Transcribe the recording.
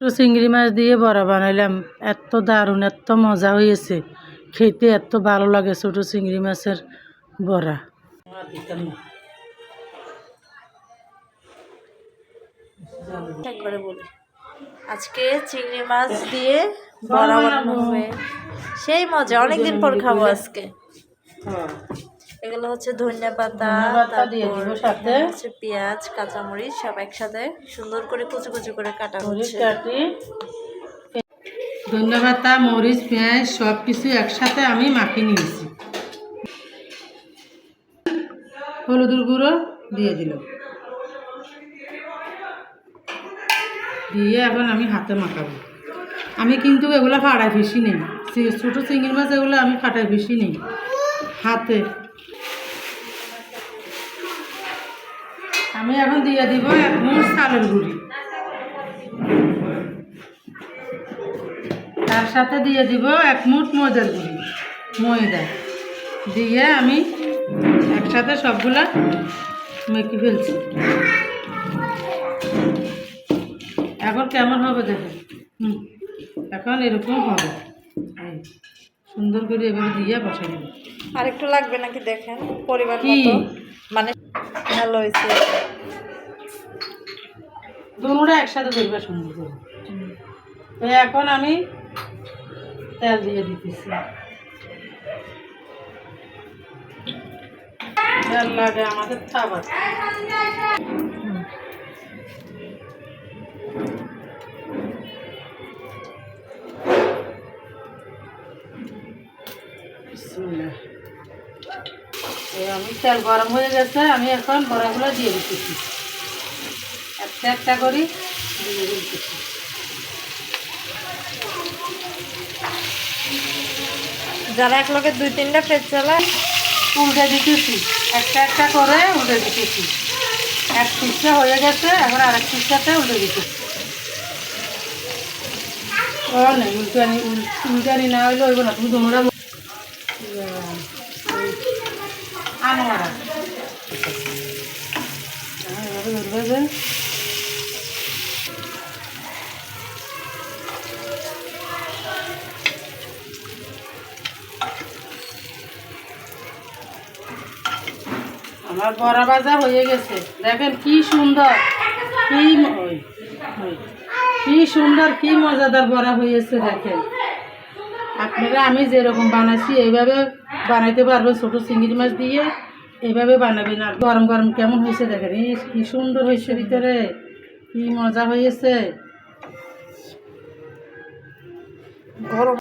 তো চিংড়ি মাছ দিয়ে বড়া বানাইলাম। এত দারুণ এত মজা হয়েছে খেতে এত ভালো লাগে ছোটো চিংড়ি মাছের বড়া। বলি। আজকে চিংড়ি মাছ দিয়ে বড়া বানানো হবে সেই মজা অনেকদিন পর খাব আজকে। এগুলো হচ্ছে ধনিয়া পাতা ধনিয়া পাতা সাথে। হচ্ছে পেঁয়াজ কাঁচামরিচ সব একসাথে সুন্দর করে কুচি কুচি করে কাটা হচ্ছে। কাটি। ধন্যবাদ মরিচ পেঁয়াজ সব কিছু একসাথে আমি মাখিয়ে নিয়েছি। হলুদের গুঁড়ো দিয়ে দিলাম। দিয়ে এখন আমি হাতে মাখাবো। আমি কিন্তু এগুলো ফাড়াই ফিসি নেই। ছোটো চিংড়ি মাছ এগুলো আমি ফাটায় ফিসি নেই। হাতে আমি এখন দিয়ে দিব এক মুঠ চালের গুঁড়ি। তার সাথে দিয়ে দিব এক মুঠ ময়দার গুঁড়ি ময়দা। দিয়ে আমি একসাথে সবগুলা মেখে ফেলছি। এখন কেমন হবে দেখো হুম এখন এরকম হবে। সুন্দর করে এভাবে দিয়ে বসাই দেবো। আর একটু লাগবে নাকি দেখেন? পরিবার কি? মানে ভালো হয়েছে। দুটা একসাথে দেখবে সুন্দর তো এখন আমি তেল দিয়ে দিতেছি। তেল লাগে আমাদের আমি তেল গরম হয়ে গেছে, আমি এখন বড়াগুলো দিয়ে দিতেছি। একটা করি। যারা এক লোকের দুই তিনটা পেট চালায়, উল্টে দিতেছি। একটা একটা করে উল্টে দিতেছি। এক পিসটা হয়ে গেছে, এখন আরেক পিসটাতে উল্টে দিতেছি। ও নেই, উল্টানি উল- উল্টানি না হইলে হইব না, তুমি তোমরা আনোয়ারা আমার বড়া ভাজা হয়ে গেছে। দেখেন কি সুন্দর কি কি সুন্দর কি মজাদার বড়া হয়েছে দেখেন। আপনারা আমি যেরকম বানাচ্ছি এইভাবে বানাইতে পারবেন ছোটো চিংড়ি মাছ দিয়ে এইভাবে বানাবেন। আর গরম গরম কেমন হয়েছে দেখেন ইস, কি সুন্দর হয়েছে ভিতরে কি মজা হয়েছে। গরম